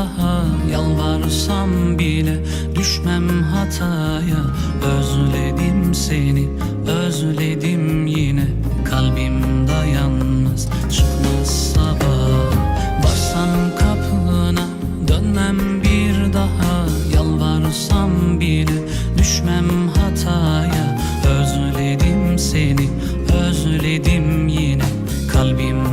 daha Yalvarsam bile düşmem hataya. Özledim seni, özledim yine. Kalbim dayanmaz, çıkmaz sabah Varsam kapına, dönmem bir daha. Yalvarsam bile düşmem hataya. Özledim seni, özledim yine. Kalbim